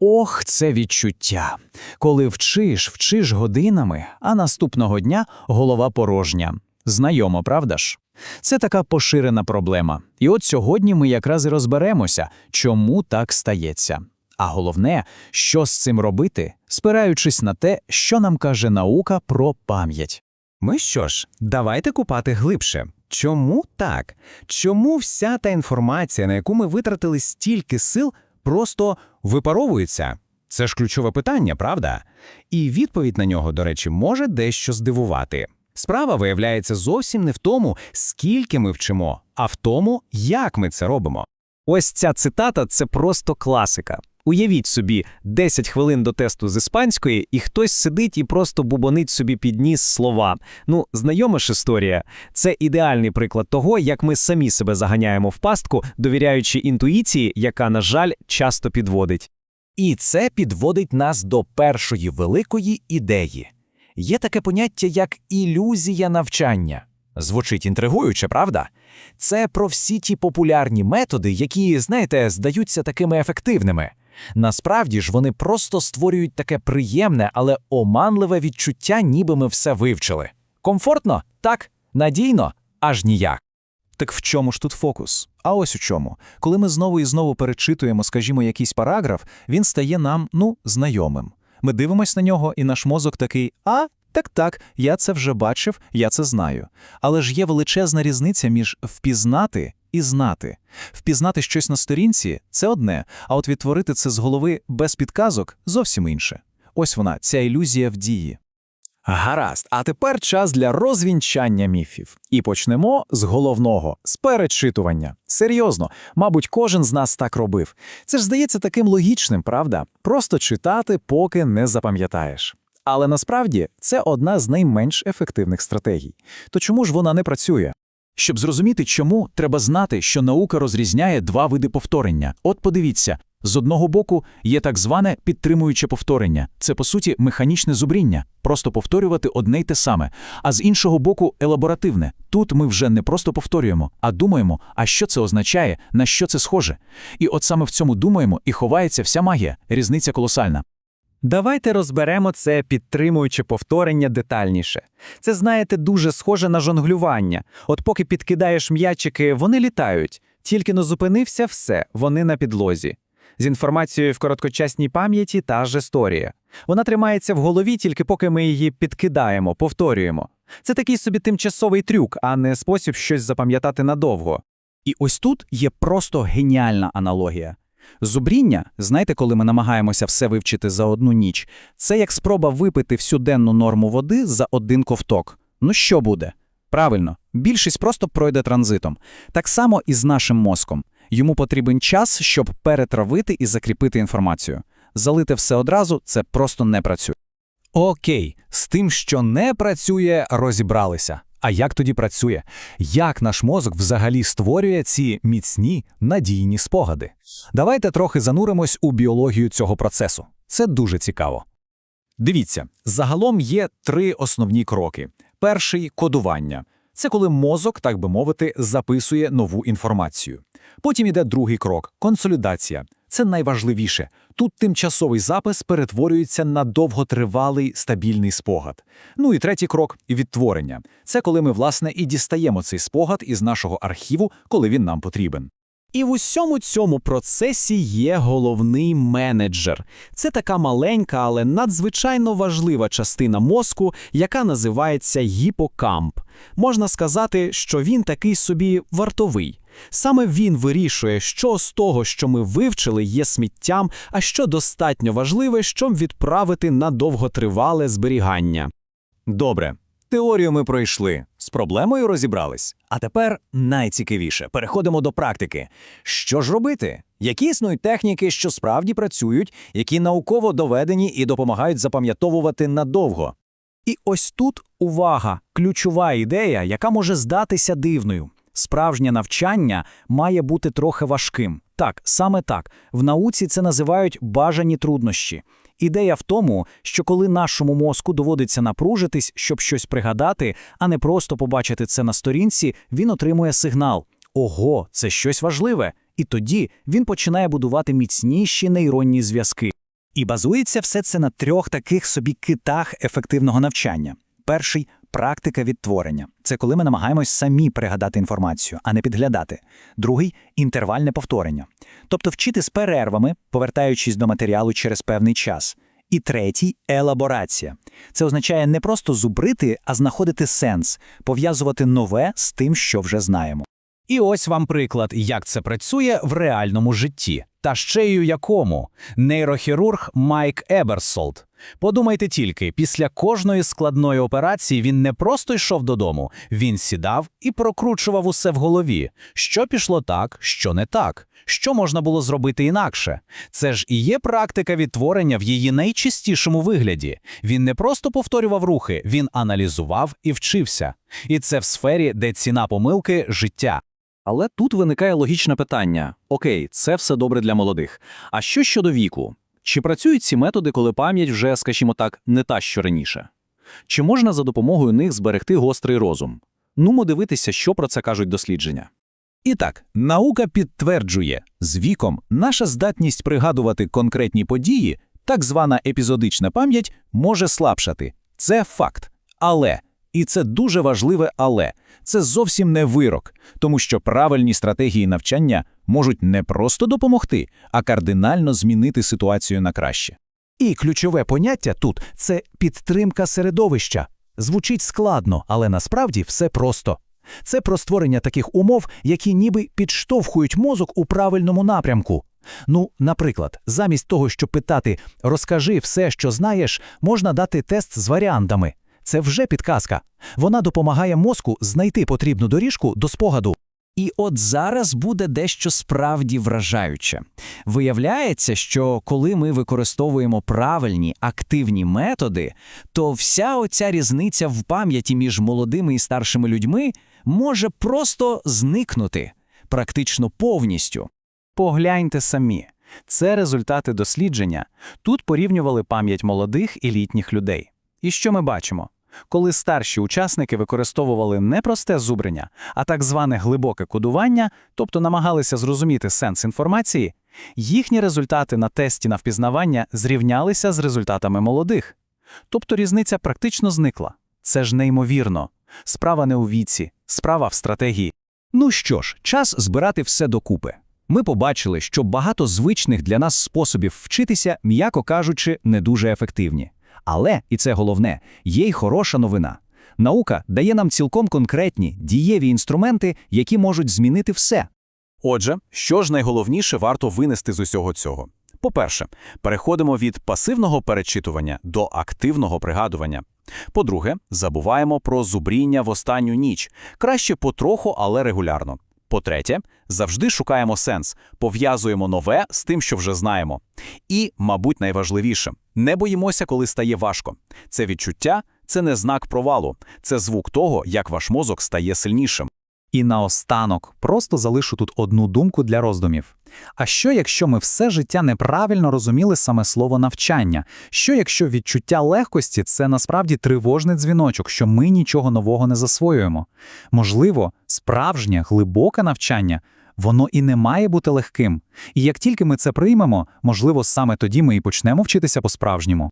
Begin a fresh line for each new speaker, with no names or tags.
Ох, це відчуття. Коли вчиш, вчиш годинами, а наступного дня голова порожня. Знайомо, правда ж? Це така поширена проблема. І от сьогодні ми якраз і розберемося, чому так стається. А головне, що з цим робити, спираючись на те, що нам каже наука про пам'ять.
Ми що ж, давайте купати глибше. Чому так? Чому вся та інформація, на яку ми витратили стільки сил, просто випаровується? Це ж ключове питання, правда? І відповідь на нього, до речі, може дещо здивувати. Справа виявляється зовсім не в тому, скільки ми вчимо, а в тому, як ми це робимо.
Ось ця цитата це просто класика. Уявіть собі, 10 хвилин до тесту з іспанської, і хтось сидить і просто бубонить собі під ніс слова. Ну, знайома ж історія. Це ідеальний приклад того, як ми самі себе заганяємо в пастку, довіряючи інтуїції, яка, на жаль, часто підводить.
І це підводить нас до першої великої ідеї. Є таке поняття, як ілюзія навчання. Звучить інтригуюче, правда? Це про всі ті популярні методи, які, знаєте, здаються такими ефективними. Насправді ж вони просто створюють таке приємне, але оманливе відчуття, ніби ми все вивчили. Комфортно? Так. Надійно? Аж ніяк.
Так в чому ж тут фокус? А ось у чому. Коли ми знову і знову перечитуємо, скажімо, якийсь параграф, він стає нам, ну, знайомим. Ми дивимось на нього, і наш мозок такий: а, так, так, я це вже бачив, я це знаю. Але ж є величезна різниця між впізнати і знати. Впізнати щось на сторінці це одне, а от відтворити це з голови без підказок зовсім інше. Ось вона, ця ілюзія в дії.
Гаразд, а тепер час для розвінчання міфів. І почнемо з головного з перечитування. Серйозно, мабуть, кожен з нас так робив. Це ж здається таким логічним, правда? Просто читати, поки не запам'ятаєш. Але насправді це одна з найменш ефективних стратегій. То чому ж вона не працює?
Щоб зрозуміти, чому, треба знати, що наука розрізняє два види повторення. От подивіться, з одного боку є так зване підтримуюче повторення. Це, по суті, механічне зубріння, просто повторювати одне й те саме. А з іншого боку, елаборативне. Тут ми вже не просто повторюємо, а думаємо, а що це означає, на що це схоже. І от саме в цьому думаємо і ховається вся магія, різниця колосальна.
Давайте розберемо це підтримуюче повторення детальніше. Це, знаєте, дуже схоже на жонглювання. От поки підкидаєш м'ячики, вони літають. Тільки но зупинився все, вони на підлозі. З інформацією в короткочасній пам'яті та ж історія. Вона тримається в голові тільки поки ми її підкидаємо, повторюємо. Це такий собі тимчасовий трюк, а не спосіб щось запам'ятати надовго.
І ось тут є просто геніальна аналогія. Зубріння, знаєте, коли ми намагаємося все вивчити за одну ніч, це як спроба випити всю денну норму води за один ковток. Ну що буде? Правильно, більшість просто пройде транзитом. Так само і з нашим мозком. Йому потрібен час, щоб перетравити і закріпити інформацію. Залити все одразу це просто не працює.
Окей, з тим, що не працює, розібралися. А як тоді працює? Як наш мозок взагалі створює ці міцні, надійні спогади? Давайте трохи зануримось у біологію цього процесу. Це дуже цікаво. Дивіться, загалом є три основні кроки. Перший кодування. Це коли мозок, так би мовити, записує нову інформацію. Потім іде другий крок консолідація. Це найважливіше. Тут тимчасовий запис перетворюється на довготривалий стабільний спогад. Ну і третій крок відтворення. Це коли ми, власне, і дістаємо цей спогад із нашого архіву, коли він нам потрібен.
І в усьому цьому процесі є головний менеджер. Це така маленька, але надзвичайно важлива частина мозку, яка називається гіпокамп. Можна сказати, що він такий собі вартовий. Саме він вирішує, що з того, що ми вивчили, є сміттям, а що достатньо важливе, щоб відправити на довготривале зберігання.
Добре, теорію ми пройшли, з проблемою розібрались. А тепер найцікавіше переходимо до практики. Що ж робити? Які існують техніки, що справді працюють, які науково доведені і допомагають запам'ятовувати надовго?
І ось тут увага, ключова ідея, яка може здатися дивною. Справжнє навчання має бути трохи важким. Так, саме так. В науці це називають бажані труднощі. Ідея в тому, що коли нашому мозку доводиться напружитись, щоб щось пригадати, а не просто побачити це на сторінці, він отримує сигнал: ого, це щось важливе. І тоді він починає будувати міцніші нейронні зв'язки.
І базується все це на трьох таких собі китах ефективного навчання. Перший практика відтворення. Це коли ми намагаємось самі пригадати інформацію, а не підглядати. Другий інтервальне повторення. Тобто вчити з перервами, повертаючись до матеріалу через певний час. І третій елаборація. Це означає не просто зубрити, а знаходити сенс, пов'язувати нове з тим, що вже знаємо.
І ось вам приклад, як це працює в реальному житті. Та ще й у якому нейрохірург Майк Еберсолт. Подумайте тільки, після кожної складної операції він не просто йшов додому, він сідав і прокручував усе в голові, що пішло так, що не так, що можна було зробити інакше. Це ж і є практика відтворення в її найчистішому вигляді. Він не просто повторював рухи, він аналізував і вчився. І це в сфері, де ціна помилки життя.
Але тут виникає логічне питання: окей, це все добре для молодих. А що щодо віку? Чи працюють ці методи, коли пам'ять вже, скажімо так, не та, що раніше? Чи можна за допомогою них зберегти гострий розум? Нумо дивитися, що про це кажуть дослідження.
І так, наука підтверджує, з віком наша здатність пригадувати конкретні події, так звана епізодична пам'ять, може слабшати. Це факт. Але, і це дуже важливе але, це зовсім не вирок, тому що правильні стратегії навчання можуть не просто допомогти, а кардинально змінити ситуацію на краще. І ключове поняття тут це підтримка середовища. Звучить складно, але насправді все просто. Це про створення таких умов, які ніби підштовхують мозок у правильному напрямку. Ну, наприклад, замість того, щоб питати «розкажи все, що знаєш», можна дати тест з варіантами. Це вже підказка. Вона допомагає мозку знайти потрібну доріжку до спогаду.
І от зараз буде дещо справді вражаюче. Виявляється, що коли ми використовуємо правильні активні методи, то вся оця різниця в пам'яті між молодими і старшими людьми може просто зникнути, практично повністю. Погляньте самі. Це результати дослідження. Тут порівнювали пам'ять молодих і літніх людей. І що ми бачимо? Коли старші учасники використовували не просте зубрення, а так зване глибоке кодування, тобто намагалися зрозуміти сенс інформації, їхні результати на тесті на впізнавання зрівнялися з результатами молодих. Тобто різниця практично зникла. Це ж неймовірно. Справа не у віці, справа в стратегії.
Ну що ж, час збирати все докупи. Ми побачили, що багато звичних для нас способів вчитися, м'яко кажучи, не дуже ефективні. Але, і це головне, є й хороша новина. Наука дає нам цілком конкретні, дієві інструменти, які можуть змінити все.
Отже, що ж найголовніше варто винести з усього цього? По-перше, переходимо від пасивного перечитування до активного пригадування. По-друге, забуваємо про зубріння в останню ніч, краще потроху, але регулярно. По-третє, завжди шукаємо сенс, пов'язуємо нове з тим, що вже знаємо. І, мабуть, найважливіше, не боїмося, коли стає важко. Це відчуття – це не знак провалу, це звук того, як ваш мозок стає сильнішим.
І наостанок просто залишу тут одну думку для роздумів. А що, якщо ми все життя неправильно розуміли саме слово навчання? Що, якщо відчуття легкості це насправді тривожний дзвіночок, що ми нічого нового не засвоюємо? Можливо, справжнє, глибоке навчання воно і не має бути легким. І як тільки ми це приймемо, можливо, саме тоді ми і почнемо вчитися по-справжньому.